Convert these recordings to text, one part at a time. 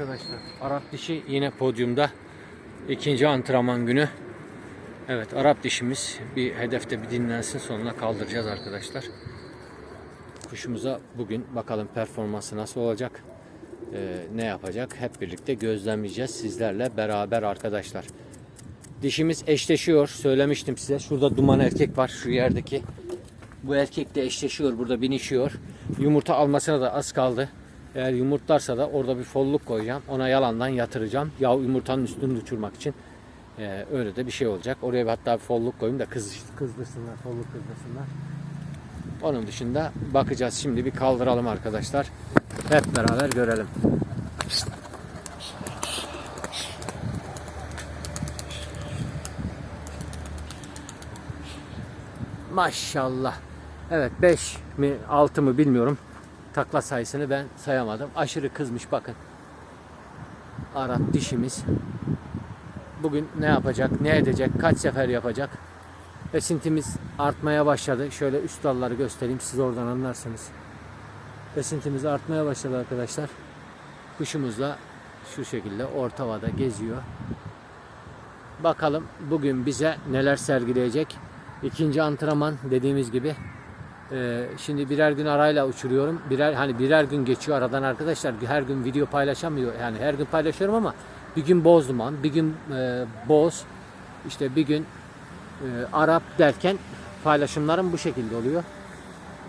arkadaşlar. Arap dişi yine podyumda. İkinci antrenman günü. Evet Arap dişimiz bir hedefte bir dinlensin sonuna kaldıracağız arkadaşlar. Kuşumuza bugün bakalım performansı nasıl olacak. Ee, ne yapacak hep birlikte gözlemleyeceğiz sizlerle beraber arkadaşlar. Dişimiz eşleşiyor söylemiştim size. Şurada duman erkek var şu yerdeki. Bu erkek de eşleşiyor burada binişiyor. Yumurta almasına da az kaldı. Eğer yumurtlarsa da orada bir folluk koyacağım. Ona yalandan yatıracağım. Ya yumurtanın üstünü uçurmak için. Ee, öyle de bir şey olacak. Oraya bir hatta bir folluk koyayım da kız, kızdırsınlar, folluk kızdırsınlar. Onun dışında bakacağız. Şimdi bir kaldıralım arkadaşlar. Hep beraber görelim. Maşallah. Evet 5 mi 6 mı bilmiyorum. Takla sayısını ben sayamadım. Aşırı kızmış bakın. Arap dişimiz. Bugün ne yapacak, ne edecek, kaç sefer yapacak. Esintimiz artmaya başladı. Şöyle üst dalları göstereyim siz oradan anlarsınız. Esintimiz artmaya başladı arkadaşlar. Kuşumuz da şu şekilde orta havada geziyor. Bakalım bugün bize neler sergileyecek. İkinci antrenman dediğimiz gibi. Ee, şimdi birer gün arayla uçuruyorum. Birer hani birer gün geçiyor aradan arkadaşlar. Her gün video paylaşamıyor. Yani her gün paylaşıyorum ama bir gün boz duman, bir gün e, boz, işte bir gün e, Arap derken paylaşımlarım bu şekilde oluyor.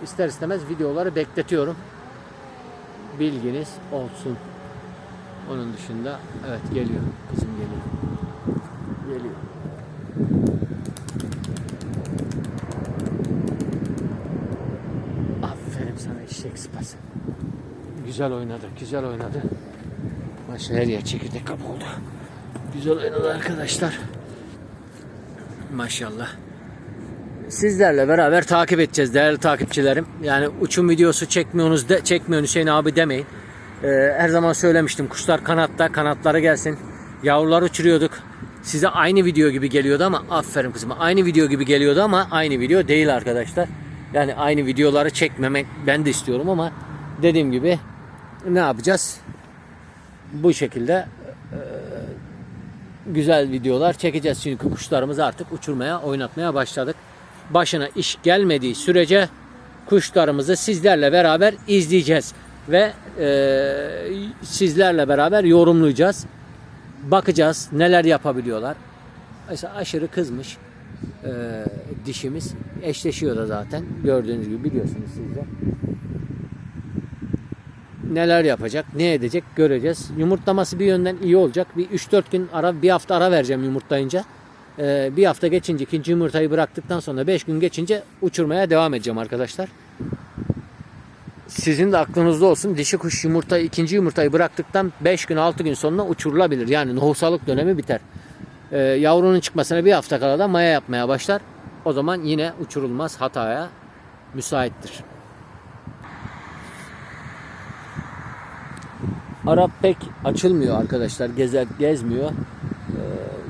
İster istemez videoları bekletiyorum. Bilginiz olsun. Onun dışında evet geliyor. Kızım geliyor. Geliyor. Aferin sana sıpası. Güzel oynadı, güzel oynadı. Maşa her yer çekirdek kap oldu. Güzel oynadı arkadaşlar. Maşallah. Sizlerle beraber takip edeceğiz değerli takipçilerim. Yani uçum videosu çekmiyorsunuz de, çekmiyor Hüseyin abi demeyin. Ee, her zaman söylemiştim kuşlar kanatta kanatları gelsin. Yavrular uçuruyorduk. Size aynı video gibi geliyordu ama aferin kızıma. Aynı video gibi geliyordu ama aynı video değil arkadaşlar. Yani aynı videoları çekmemek ben de istiyorum ama dediğim gibi ne yapacağız? Bu şekilde e, güzel videolar çekeceğiz çünkü kuşlarımızı artık uçurmaya, oynatmaya başladık. Başına iş gelmediği sürece kuşlarımızı sizlerle beraber izleyeceğiz ve e, sizlerle beraber yorumlayacağız. Bakacağız neler yapabiliyorlar. Mesela aşırı kızmış e, dişimiz eşleşiyor da zaten gördüğünüz gibi biliyorsunuz siz de neler yapacak, ne edecek göreceğiz. Yumurtlaması bir yönden iyi olacak. Bir 3-4 gün ara, bir hafta ara vereceğim yumurtlayınca. Ee, bir hafta geçince ikinci yumurtayı bıraktıktan sonra 5 gün geçince uçurmaya devam edeceğim arkadaşlar. Sizin de aklınızda olsun dişi kuş yumurta ikinci yumurtayı bıraktıktan 5 gün 6 gün sonra uçurulabilir. Yani nohusalık dönemi biter. Ee, yavrunun çıkmasına bir hafta kala da maya yapmaya başlar. O zaman yine uçurulmaz hataya müsaittir. Arap pek açılmıyor arkadaşlar. Gezer gezmiyor. Ee,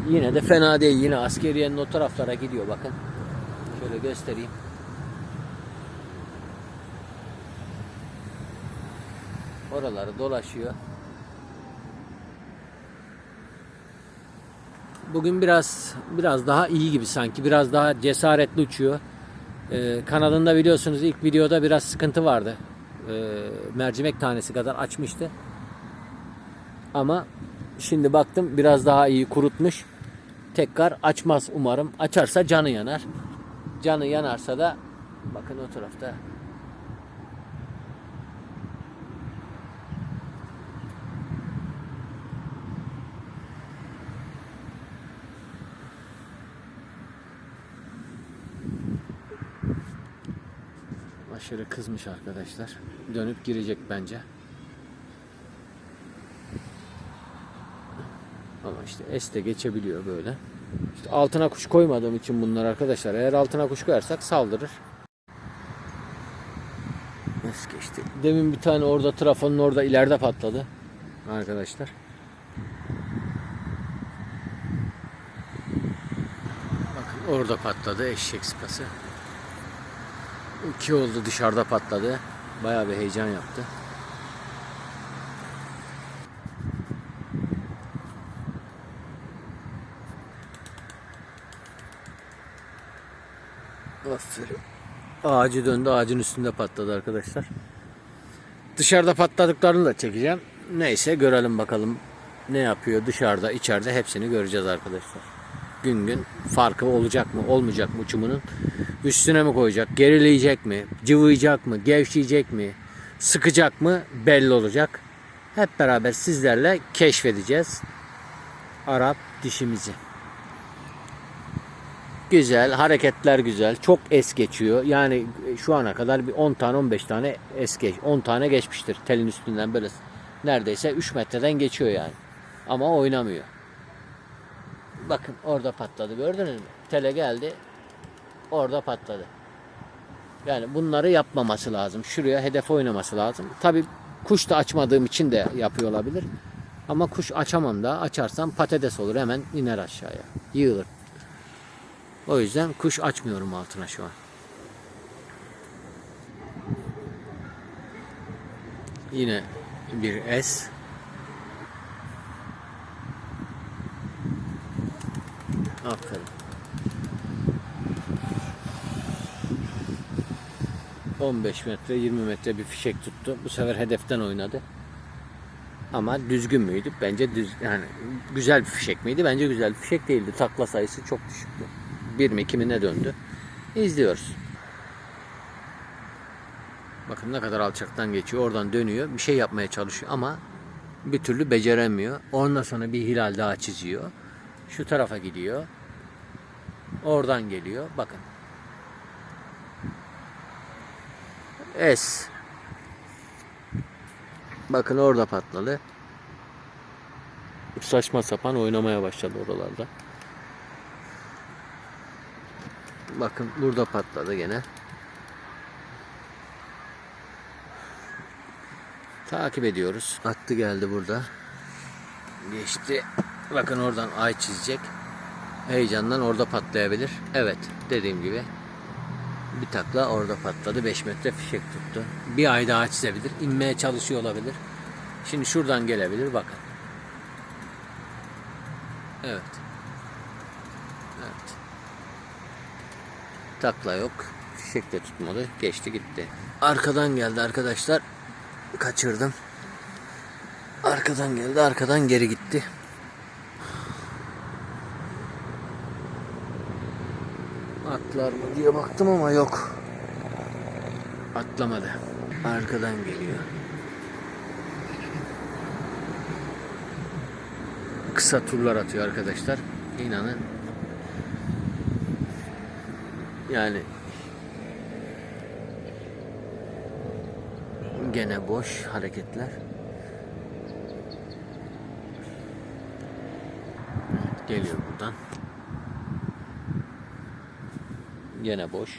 yine de fena değil. Yine askeriyenin o taraflara gidiyor bakın. Şöyle göstereyim. Oraları dolaşıyor. Bugün biraz biraz daha iyi gibi sanki. Biraz daha cesaretli uçuyor. Ee, kanadında biliyorsunuz ilk videoda biraz sıkıntı vardı. Ee, mercimek tanesi kadar açmıştı. Ama şimdi baktım biraz daha iyi kurutmuş. Tekrar açmaz umarım. Açarsa canı yanar. Canı yanarsa da bakın o tarafta aşırı kızmış arkadaşlar. Dönüp girecek bence. Ama işte es de geçebiliyor böyle. İşte altına kuş koymadığım için bunlar arkadaşlar. Eğer altına kuş koyarsak saldırır. Nasıl geçti? Demin bir tane orada trafonun orada ileride patladı. Arkadaşlar. Bakın orada patladı eşek sıpası. 2 oldu dışarıda patladı. Bayağı bir heyecan yaptı. Aferin. Ağacı döndü. Ağacın üstünde patladı arkadaşlar. Dışarıda patladıklarını da çekeceğim. Neyse görelim bakalım ne yapıyor dışarıda içeride hepsini göreceğiz arkadaşlar. Gün gün farkı olacak mı olmayacak mı uçumunun üstüne mi koyacak gerileyecek mi cıvıyacak mı gevşeyecek mi sıkacak mı belli olacak. Hep beraber sizlerle keşfedeceğiz Arap dişimizi. Güzel, hareketler güzel. Çok es geçiyor. Yani şu ana kadar bir 10 tane 15 tane es geç. 10 tane geçmiştir telin üstünden böyle neredeyse 3 metreden geçiyor yani. Ama oynamıyor. Bakın orada patladı gördünüz mü? Tele geldi. Orada patladı. Yani bunları yapmaması lazım. Şuraya hedef oynaması lazım. Tabi kuş da açmadığım için de yapıyor olabilir. Ama kuş açamam da açarsam patates olur hemen iner aşağıya. Yığılır. O yüzden kuş açmıyorum altına şu an. Yine bir S. Aferin. 15 metre 20 metre bir fişek tuttu. Bu sefer hedeften oynadı. Ama düzgün müydü? Bence düz yani güzel bir fişek miydi? Bence güzel bir fişek değildi. Takla sayısı çok düşüktü. Bir mi iki mi ne döndü? İzliyoruz. Bakın ne kadar alçaktan geçiyor. Oradan dönüyor. Bir şey yapmaya çalışıyor ama bir türlü beceremiyor. Ondan sonra bir hilal daha çiziyor. Şu tarafa gidiyor. Oradan geliyor. Bakın. S. Bakın orada patladı. Saçma sapan oynamaya başladı oralarda. Bakın burada patladı gene. Takip ediyoruz. Attı geldi burada. Geçti. Bakın oradan ay çizecek. Heyecandan orada patlayabilir. Evet dediğim gibi. Bir takla orada patladı. 5 metre fişek tuttu. Bir ay daha çizebilir. İnmeye çalışıyor olabilir. Şimdi şuradan gelebilir. Bakın. Evet. Evet. Takla yok. Fişek de tutmadı. Geçti gitti. Arkadan geldi arkadaşlar. Kaçırdım. Arkadan geldi. Arkadan geri gitti. Atlar mı diye baktım ama yok. Atlamadı. Arkadan geliyor. Kısa turlar atıyor arkadaşlar. İnanın. Yani gene boş hareketler. Geliyor buradan. Gene boş.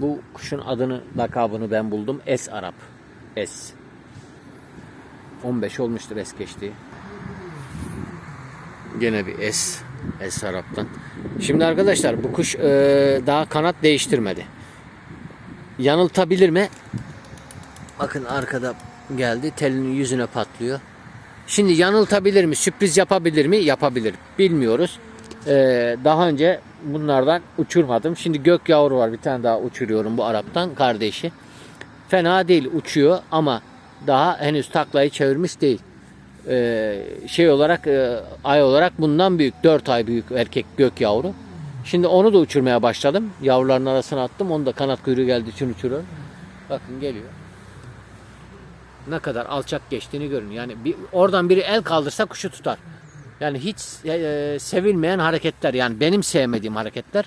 Bu kuşun adını, lakabını ben buldum. Es Arap. Es. 15 olmuştur es geçtiği. Gene bir es. Es Arap'tan. Şimdi arkadaşlar bu kuş e, daha kanat değiştirmedi. Yanıltabilir mi? Bakın arkada geldi. Telinin yüzüne patlıyor. Şimdi yanıltabilir mi? Sürpriz yapabilir mi? Yapabilir. Bilmiyoruz. Ee, daha önce bunlardan uçurmadım. Şimdi gök yavru var. Bir tane daha uçuruyorum bu Arap'tan kardeşi. Fena değil uçuyor ama daha henüz taklayı çevirmiş değil. Ee, şey olarak e, ay olarak bundan büyük. 4 ay büyük erkek gök yavru. Şimdi onu da uçurmaya başladım. Yavruların arasına attım. Onu da kanat kuyruğu geldiği için uçuruyorum. Bakın geliyor. Ne kadar alçak geçtiğini görün. Yani bir, oradan biri el kaldırsa kuşu tutar. Yani hiç e, sevilmeyen hareketler. Yani benim sevmediğim hareketler.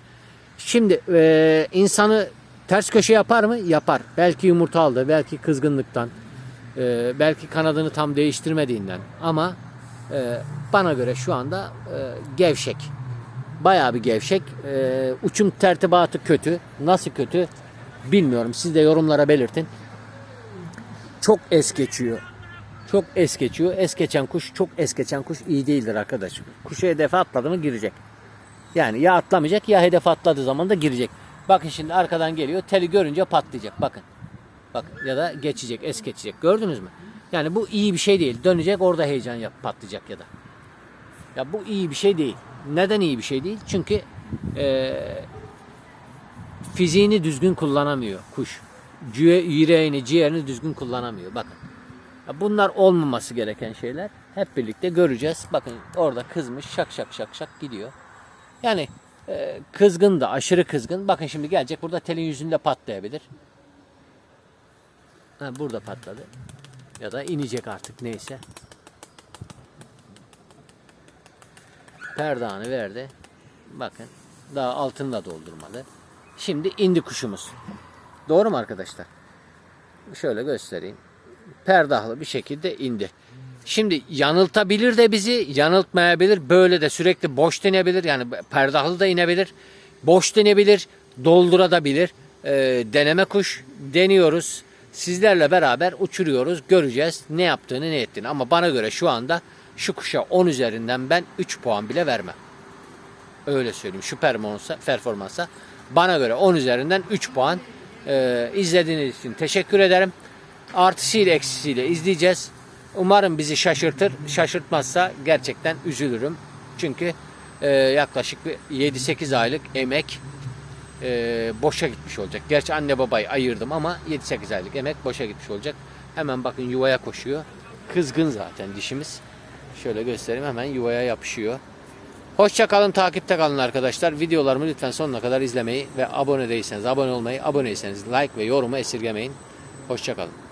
Şimdi e, insanı ters köşe yapar mı? Yapar. Belki yumurta aldı. Belki kızgınlıktan. e, belki kanadını tam değiştirmediğinden. Ama e, bana göre şu anda e, gevşek. Bayağı bir gevşek. E, uçum tertibatı kötü. Nasıl kötü? Bilmiyorum. Siz de yorumlara belirtin. Çok es geçiyor. Çok es geçiyor. Es geçen kuş, çok es geçen kuş iyi değildir arkadaşım. Kuşa hedefe atladı mı girecek. Yani ya atlamayacak ya hedef atladığı zaman da girecek. Bakın şimdi arkadan geliyor. Teli görünce patlayacak. Bakın. Bak ya da geçecek, es geçecek. Gördünüz mü? Yani bu iyi bir şey değil. Dönecek orada heyecan yap, patlayacak ya da. Ya bu iyi bir şey değil. Neden iyi bir şey değil? Çünkü eee, fiziğini düzgün kullanamıyor kuş. Yüreğini, ciğerini düzgün kullanamıyor. Bakın. Bunlar olmaması gereken şeyler. Hep birlikte göreceğiz. Bakın orada kızmış şak şak şak şak gidiyor. Yani e, kızgın da aşırı kızgın. Bakın şimdi gelecek burada telin yüzünde patlayabilir. Ha, burada patladı. Ya da inecek artık neyse. Perdanı verdi. Bakın daha altını da doldurmadı. Şimdi indi kuşumuz. Doğru mu arkadaşlar? Şöyle göstereyim. Perdahlı bir şekilde indi. Şimdi yanıltabilir de bizi, yanıltmayabilir. Böyle de sürekli boş denebilir. Yani perdahlı da inebilir. Boş denebilir, doldurabilir. Ee, deneme kuş deniyoruz. Sizlerle beraber uçuruyoruz. Göreceğiz ne yaptığını ne ettiğini. Ama bana göre şu anda şu kuşa 10 üzerinden ben 3 puan bile vermem. Öyle söyleyeyim. Şu performansa, performansa bana göre 10 üzerinden 3 puan. Ee, izlediğiniz için teşekkür ederim. Artısıyla eksisiyle izleyeceğiz. Umarım bizi şaşırtır. Şaşırtmazsa gerçekten üzülürüm. Çünkü e, yaklaşık bir 7-8 aylık emek e, boşa gitmiş olacak. Gerçi anne babayı ayırdım ama 7-8 aylık emek boşa gitmiş olacak. Hemen bakın yuvaya koşuyor. Kızgın zaten dişimiz. Şöyle göstereyim hemen yuvaya yapışıyor. Hoşça kalın, takipte kalın arkadaşlar. Videolarımı lütfen sonuna kadar izlemeyi ve abone değilseniz abone olmayı, aboneyseniz like ve yorumu esirgemeyin. Hoşça kalın.